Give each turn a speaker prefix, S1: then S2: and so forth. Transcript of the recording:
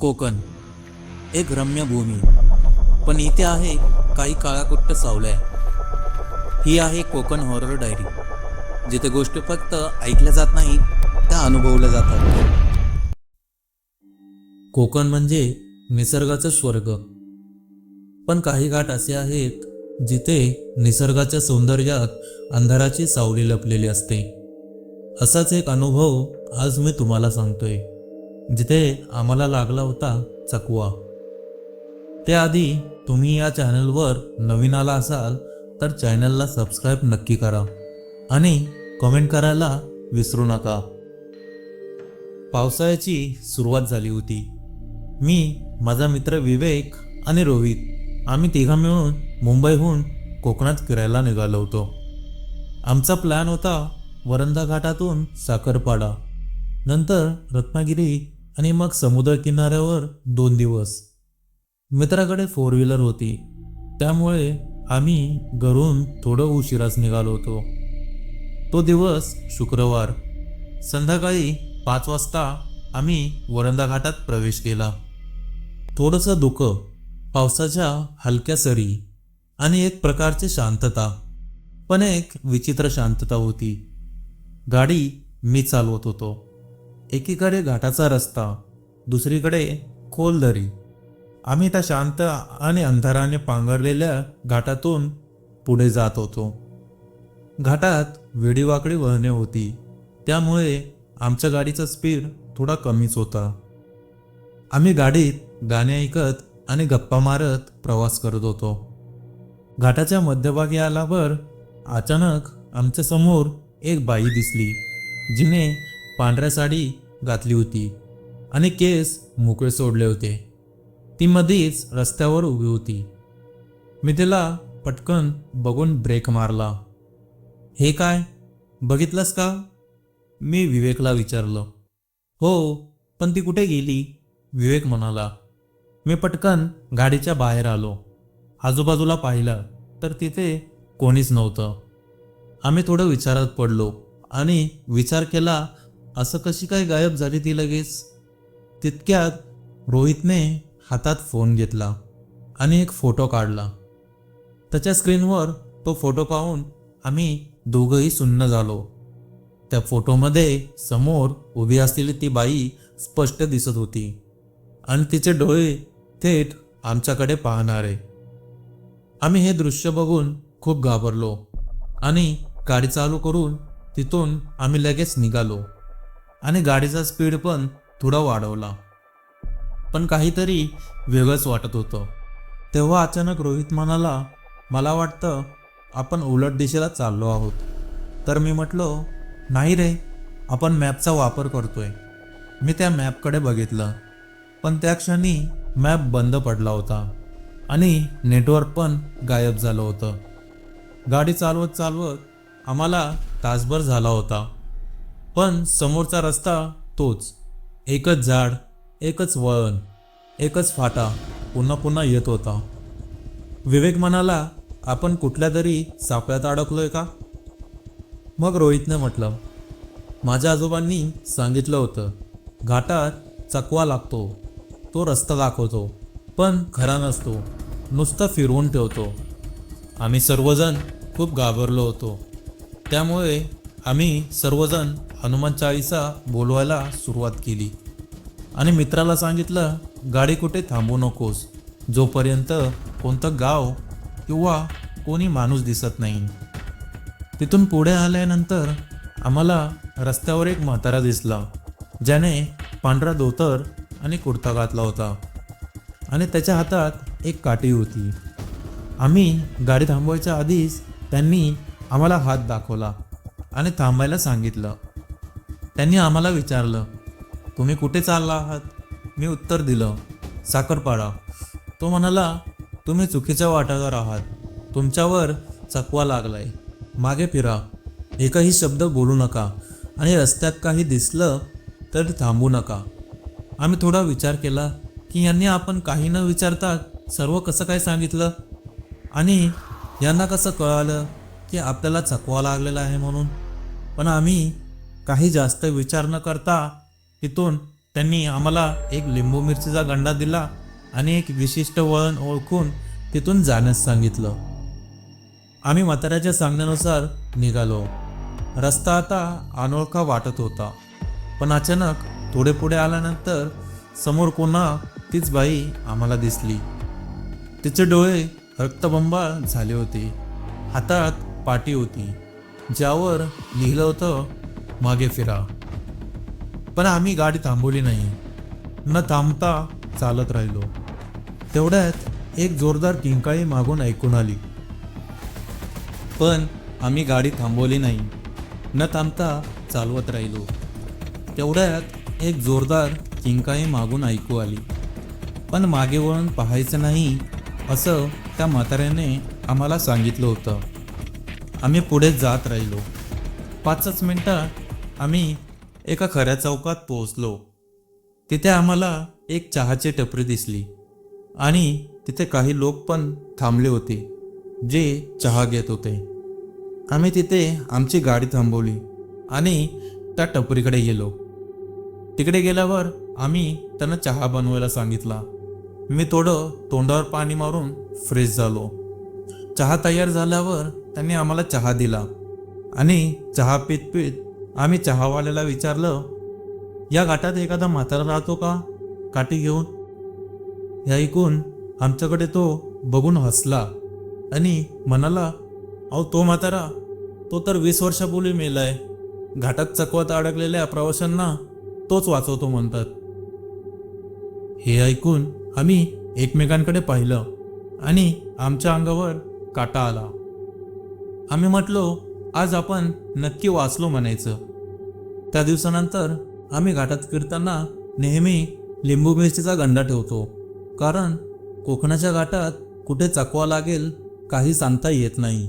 S1: कोकण. एक रम्य भूमी. पण इथे आहे काही काळाकुट्ट सावल्या. ही आहे कोकण हॉरर डायरी जिथे गोष्टी फक्त ऐकल्या जात नाहीत त्या अनुभवल्या जातात. कोकण म्हणजे निसर्गाचं स्वर्ग. पण काही घाट असे आहेत जिथे निसर्गाच्या सौंदर्यात अंधाराची सावली लपलेली असते. असाच एक अनुभव आज मी तुम्हाला सांगतोय. जिथे आम्हाला लागला होता चकवा. त्याआधी तुम्ही या चॅनलवर नवीन आला असाल तर चॅनलला सबस्क्राईब नक्की करा आणि कमेंट करायला विसरू नका. पावसाळ्याची सुरुवात झाली होती. मी माझा मित्र विवेक आणि रोहित आम्ही तिघा मिळून मुंबईहून कोकणात फिरायला निघालो होतो. आमचा प्लॅन होता वरंदा घाटातून साखरपाडा नंतर रत्नागिरी आणि मग समुद्र किनाऱ्यावर दोन दिवस. मित्राकडे फोर व्हीलर होती. त्यामुळे आम्ही घरून थोडं उशिराच निघालो होतो. तो दिवस शुक्रवार. संध्याकाळी पाच वाजता आम्ही वरंदा घाटात प्रवेश केला. थोडंसं दुःखं पावसाच्या हलक्या सरी आणि एक प्रकारची शांतता पण एक विचित्र शांतता होती. गाडी मी चालवत होतो. एकीकडे घाटाचा रस्ता दुसरीकडे खोल दरी आम्ही त्या शांत आणि अंधाराने पांघरलेल्या घाटातून पुढे जात होतो. घाटात वेडीवाकडी वळणे होती. त्यामुळे आमच्या गाडीचा स्पीड थोडा कमीच होता. आम्ही गाडीत गाणे ऐकत आणि गप्पा मारत प्रवास करत होतो. घाटाच्या मध्यभागी आल्यावर अचानक आमच्यासमोर एक बाई दिसली जिने पांढऱ्या साडी घातली होती आणि केस मोकळे सोडले होते. ती मध्येच रस्त्यावर उभी होती. मी तिला पटकन बघून ब्रेक मारला. हे काय? बघितलंस का? मी विवेकला विचारलं. हो पण ती कुठे गेली? विवेक म्हणाला. मी पटकन गाडीच्या बाहेर आलो. आजूबाजूला पाहिलं तर तिथे कोणीच नव्हतं. आम्ही थोडं विचारात पडलो आणि विचार केला असं कशी काय गायब झाली ती लगेच? तितक्यात रोहितने हातात फोन घेतला आणि एक फोटो काढला. त्याच्या स्क्रीनवर तो फोटो पाहून आम्ही दोघंही सुन्न झालो. त्या फोटोमध्ये समोर उभी असलेली ती बाई स्पष्ट दिसत होती आणि तिचे डोळे थेट आमच्याकडे पाहणारे. आम्ही हे दृश्य बघून खूप घाबरलो आणि गाडी चालू करून तिथून आम्ही लगेच निघालो. आणि गाडीचा स्पीड पण थोडा वाढवला. पण काहीतरी वेगळंच वाटत होतं. तेव्हा अचानक रोहित म्हणाला मला वाटतं आपण उलट दिशेला चाललो आहोत. तर मी म्हटलो नाही रे आपण मॅपचा वापर करतोय. मी त्या मॅपकडे बघितलं. पण त्या क्षणी मॅप बंद पडला होता आणि नेटवर्क पण गायब झालं होतं. गाडी चालवत चालवत आम्हाला तासभर झाला होता. पण समोरचा रस्ता तोच. एकच झाड एकच वळण एकच फाटा पुन्हा पुन्हा येत होता. विवेक म्हणाला आपण कुठल्या तरी सापळ्यात अडकलोय का? मग रोहितने म्हटलं माझ्या आजोबांनी सांगितलं होतं घाटात चकवा लागतो तो रस्ता दाखवतो पण खरा नसतो नुसता फिरवून ठेवतो. आम्ही सर्वजण खूप घाबरलो होतो. त्यामुळे आम्ही सर्वजण हनुमान चाळीसा बोलवायला सुरुवात केली. आणि मित्राला सांगितलं गाडी कुठे थांबू नकोस. जोपर्यंत कोणतं गाव किंवा कोणी माणूस दिसत नाही. तिथून पुढे आल्यानंतर आम्हाला रस्त्यावर एक म्हातारा दिसला ज्याने पांढरा धोतर आणि कुर्ता घातला होता. आणि त्याच्या हातात एक काठी होती. आम्ही गाडी थांबवायच्या आधीच त्यांनी आम्हाला हात दाखवला. आणि थांबायला सांगितलं. त्यांनी आम्हाला विचारलं तुम्ही कुठे चालला आहात? मी उत्तर दिलं साखरपाडा. तो म्हणाला तुम्ही चुकीच्या वाटावर आहात. तुमच्यावर चकवा लागलाय. मागे फिरा. एकही शब्द बोलू नका. आणि रस्त्यात काही दिसलं तर थांबू नका. आम्ही थोडा विचार केला की यांनी आपण काही न विचारता सर्व कसं काय सांगितलं? आणि यांना कसं कळालं की आपल्याला चकवा लागलेला आहे म्हणून? पण आम्ही काही जास्त विचार न करता तिथून त्यांनी आम्हाला एक लिंबू मिरचीचा गंडा दिला आणि एक विशिष्ट वळण ओळखून तिथून जाण्यास सांगितलं. आम्ही म्हाताऱ्याच्या सांगण्यानुसार निघालो. रस्ता आता अनोळखा वाटत होता. पण अचानक थोडे पुढे आल्यानंतर समोर कोणा तीच बाई आम्हाला दिसली. तिचे डोळे रक्तबंबाळ झाले होते. हातात पाटी होती. ज्यावर लिहिलं होतं मागे फिरा. पण आम्ही गाडी थांबवली नाही. न थांबता चालत राहिलो. तेवढ्यात एक जोरदार किंकाळी मागून ऐकून आली. पण आम्ही गाडी थांबवली नाही. न थांबता चालवत राहिलो. तेवढ्यात एक जोरदार किंकाळी मागून ऐकू आली. पण मागे वळून पाहायचं नाही असं त्या म्हाताऱ्याने आम्हाला सांगितलं होतं. आम्ही पुढे जात राहिलो. पाचच मिनटात आम्ही एका खऱ्या चौकात पोहोचलो. तिथे आम्हाला एक चहाची टपरी दिसली आणि तिथे काही लोक पण थांबले होते जे चहा घेत होते. आम्ही तिथे आमची गाडी थांबवली आणि त्या टपरीकडे गेलो. तिकडे गेल्यावर आम्ही त्यांना चहा बनवायला सांगितला. मी थोडं तोंडावर पाणी मारून फ्रेश झालो. चहा तयार झाल्यावर त्यांनी आम्हाला चहा दिला. आणि चहा पीत पीत आम्ही चहावाल्याला विचारलं या घाटात एखादा म्हातारा राहतो का? काठी घेऊन. हे ऐकून आमच्याकडे तो बघून हसला आणि म्हणाला अहो तो म्हातारा तो तर वीस वर्षापूर्वी मेलाय. घाटात चकवत अडकलेल्या प्रवाशांना तोच वाचवतो म्हणतात. हे ऐकून आम्ही एकमेकांकडे पाहिलं आणि आमच्या अंगावर काटा आला. आम्ही म्हटलो आज आपण नक्की वाचलो म्हणायचं. त्या दिवसानंतर आम्ही घाटात फिरताना नेहमी लिंबू मिरचीचा गंडा ठेवतो कारण कोकणाच्या घाटात कुठे चकवा लागेल काही सांगता येत नाही.